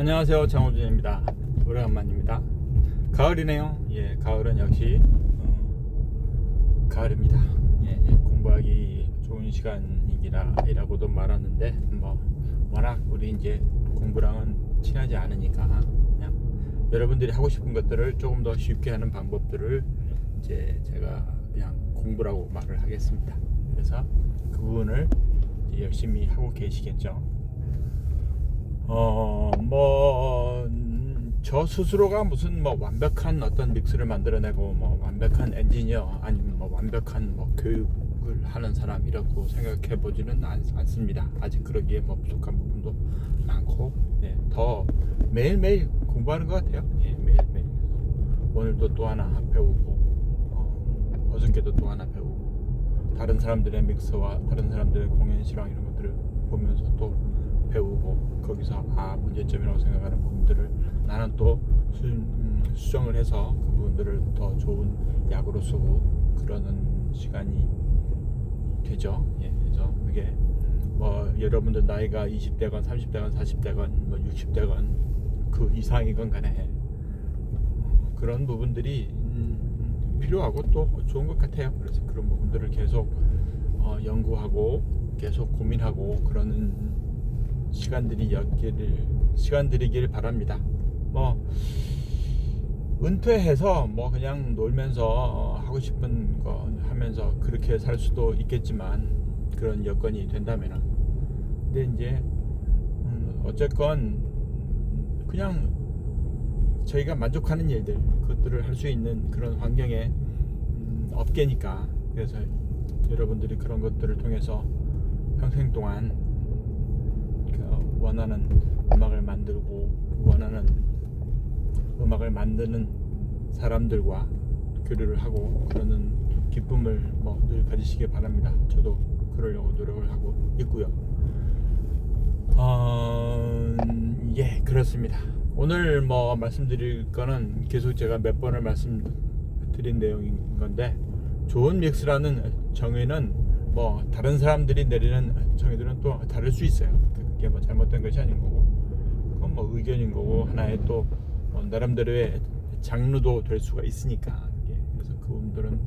안녕하세요. 장호준입니다. 오래간만입니다. 가을이네요. 예 가을은 역시 어, 가을입니다. 예, 예, 공부하기 좋은 시간이라고도 말하는데 뭐 워낙 우리 이제 공부랑은 친하지 않으니까 그냥 여러분들이 하고 싶은 것들을 조금 더 쉽게 하는 방법들을 이제 제가 그냥 공부라고 말을 하겠습니다. 그래서 그 부분을 열심히 하고 계시겠죠 어, 뭐, 음, 저 스스로가 무슨 뭐 완벽한 어떤 믹스를 만들어내고 뭐 완벽한 엔지니어 아니면 뭐 완벽한 뭐 교육을 하는 사람이라고 생각해 보지는 않, 않습니다. 아직 그러기에 뭐 부족한 부분도 많고, 네, 더 매일매일 공부하는 것 같아요. 예, 매일매일. 오늘도 또 하나 배우고, 어, 어저께도 또 하나 배우고, 다른 사람들의 믹스와 다른 사람들의 공연 실황 이런 것들을 보면서 또 배우고 거기서 아 문제점이라고 생각하는 부분들을 나는 또 수, 음, 수정을 해서 그 부분들을 더 좋은 약으로 쓰고 그러는 시간이 되죠. 예, 그래서 그게 뭐 여러분들 나이가 20대건 30대건 40대건 뭐 60대건 그 이상이건 간에 어, 그런 부분들이 음, 필요하고 또 좋은 것 같아요. 그래서 그런 부분들을 계속 어, 연구하고 계속 고민하고 그러는 시간들이 였기를 시간들이길 바랍니다. 뭐 은퇴해서 뭐 그냥 놀면서 어, 하고 싶은 거 하면서 그렇게 살 수도 있겠지만 그런 여건이 된다면은 근데 이제 음, 어쨌건 그냥 저희가 만족하는 일들 그것들을 할 수 있는 그런 환경에 음, 업계니까 그래서 여러분들이 그런 것들을 통해서 평생 동안 그 원하는 음악을 만들고 원하는 음악을 만드는 사람들과 교류를 하고 그러는 기쁨을 뭐 늘 가지시길 바랍니다. 저도 그러려고 노력을 하고 있고요. 어, 예, 그렇습니다. 오늘 뭐 말씀드릴 거는 계속 제가 몇 번을 말씀드린 내용인 건데 좋은 믹스라는 정의는 뭐 다른 사람들이 내리는 정의들은 또 다를 수 있어요. 그게 뭐 잘못된 것이 아닌 거고 그건 뭐 의견인 거고 하나의 또 어, 나름대로의 장르도 될 수가 있으니까 예, 그래서 그분들은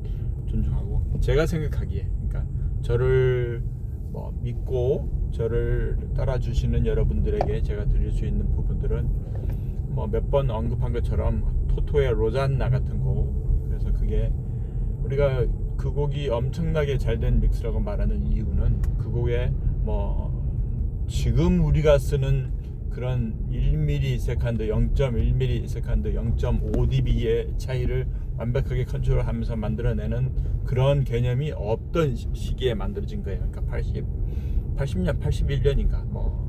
존중하고 제가 생각하기에. 그러니까 저를 뭐 믿고 저를 따라주시는 여러분들에게 제가 드릴 수 있는 부분들은 뭐 몇 번 언급한 것처럼 토토의 로잔나 같은 곡 그래서 그게 우리가 그 곡이 엄청나게 잘 된 믹스라고 말하는 이유는 그 곡에 뭐 지금 우리가 쓰는 그런 1mm 세컨드, 0.1mm 세컨드, 0.5dB의 차이를 완벽하게 컨트롤하면서 만들어내는 그런 개념이 없던 시- 시기에 만들어진 거예요. 그러니까 80, 80년, 81년인가 뭐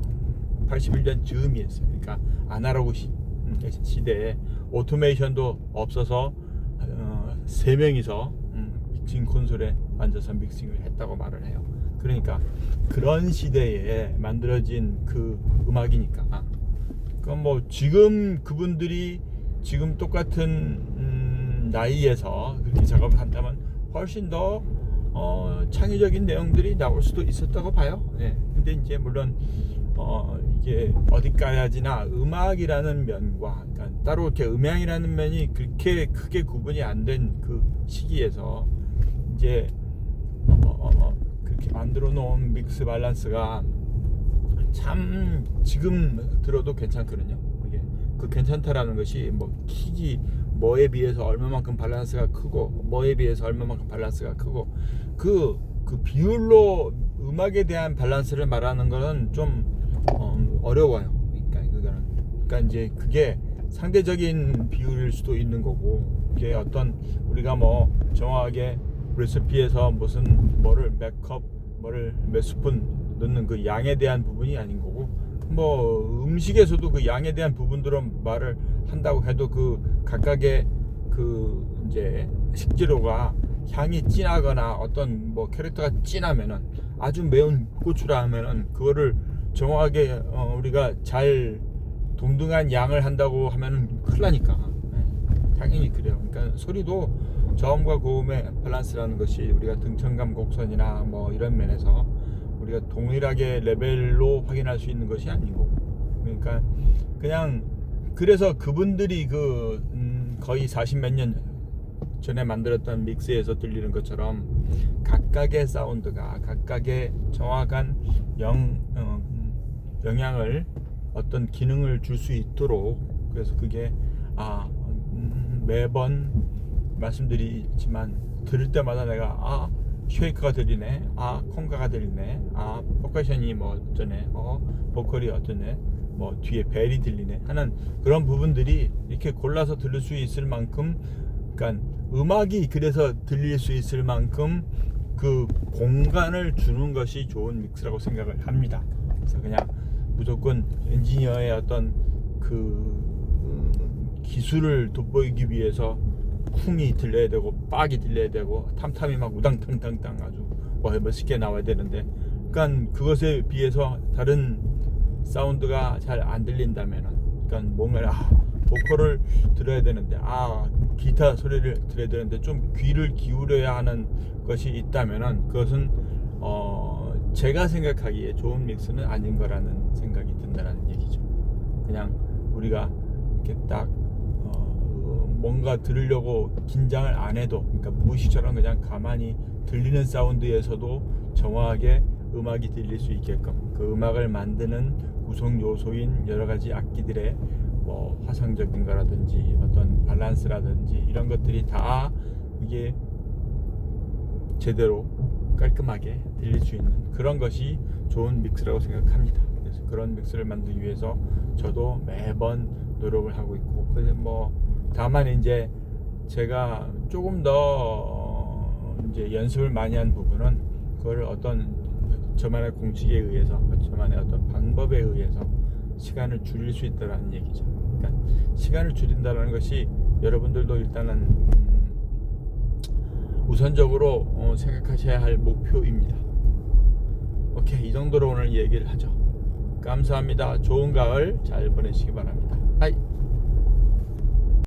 81년 즈음이었어요. 그러니까 아날로그 시, 음, 시대에 오토메이션도 없어서 어, 세 명이서 음, 믹싱 콘솔에 앉아서 믹싱을 했다고 말을 해요. 그러니까 그런 시대에 만들어진 그 음악이니까. 그럼 뭐 지금 그분들이 지금 똑같은 음, 나이에서 그렇게 작업을 한다면 훨씬 더 어, 창의적인 내용들이 나올 수도 있었다고 봐요. 예. 근데 이제 물론 어, 이게 어디까지나 음악이라는 면과 그러니까 따로 이렇게 음향이라는 면이 그렇게 크게 구분이 안 된 그 시기에서 이제 어, 그렇게 만들어 놓은 믹스 밸런스가 참 지금 들어도 괜찮거든요. 이게 그 괜찮다라는 것이 뭐 킥이 뭐에 비해서 얼마만큼 밸런스가 크고 뭐에 비해서 얼마만큼 밸런스가 크고 그, 그 비율로 음악에 대한 밸런스를 말하는 거는 좀 어, 어려워요. 그러니까 그거는 그러니까 이제 그게 상대적인 비율일 수도 있는 거고 이게 어떤 우리가 뭐 정확하게 레시피에서 무슨 뭐를 몇 컵 뭐를 몇 스푼 넣는 그 양에 대한 부분이 아닌 거고 뭐 음식에서도 그 양에 대한 부분들로 말을 한다고 해도 그 각각의 그 이제 식재료가 향이 진하거나 어떤 뭐 캐릭터가 진하면은 아주 매운 고추라 하면은 그거를 정확하게 어 우리가 잘 동등한 양을 한다고 하면은 큰일 나니까. 네, 당연히 그래요. 그러니까 소리도 저음과 고음의 밸런스라는 것이 우리가 등천감 곡선이나 뭐 이런 면에서 우리가 동일하게 레벨로 확인할 수 있는 것이 아니고. 그러니까 그냥 그래서 그분들이 그 음, 거의 40 몇 년 전에 만들었던 믹스에서 들리는 것처럼 각각의 사운드가 각각의 정확한 영 어, 영향을 어떤 기능을 줄 수 있도록 그래서 그게 아 음, 매번 말씀드리지만 들을 때마다 내가 아 쉐이크가 들리네. 아 콩가가 들리네. 아 포커션이 뭐 어쩌네. 어 보컬이 어쩌네. 뭐 뒤에 벨이 들리네. 하는 그런 부분들이 이렇게 골라서 들을 수 있을 만큼 그러니까 음악이 그래서 들릴 수 있을 만큼 그 공간을 주는 것이 좋은 믹스라고 생각을 합니다. 그래서 그냥 무조건 엔지니어의 어떤 그 음, 기술을 돋보이기 위해서 쿵이 들려야 되고 빡이 들려야 되고 탐탐이 막 우당탕탕탕 아주 뭐 멋있게 나와야 되는데 그러니까 그것에 비해서 다른 사운드가 잘 안 들린다면은 그러니까 뭔가 아 보컬을 들어야 되는데 아 기타 소리를 들어야 되는데 좀 귀를 기울여야 하는 것이 있다면은 그것은 어 제가 생각하기에 좋은 믹스는 아닌 거라는 생각이 든다는 얘기죠. 그냥 우리가 이렇게 딱 어, 뭔가 들으려고 긴장을 안 해도 그러니까 무의식처럼 그냥 가만히 들리는 사운드에서도 정확하게 음악이 들릴 수 있게끔 그 음악을 만드는 구성 요소인 여러 가지 악기들의 뭐 화성적인 거라든지 어떤 밸런스라든지 이런 것들이 다 이게 제대로 깔끔하게 들릴 수 있는 그런 것이 좋은 믹스라고 생각합니다. 그래서 그런 믹스를 만들기 위해서 저도 매번 노력을 하고 있고 그래서 뭐 다만 이제 제가 조금 더 이제 연습을 많이 한 부분은 그걸 어떤 저만의 공식에 의해서 저만의 어떤 방법에 의해서 시간을 줄일 수 있다라는 얘기죠. 그러니까 시간을 줄인다는 것이 여러분들도 일단은 음, 우선적으로 어, 생각하셔야 할 목표입니다. 오케이 이 정도로 오늘 얘기를 하죠. 감사합니다. 좋은 가을 잘 보내시기 바랍니다.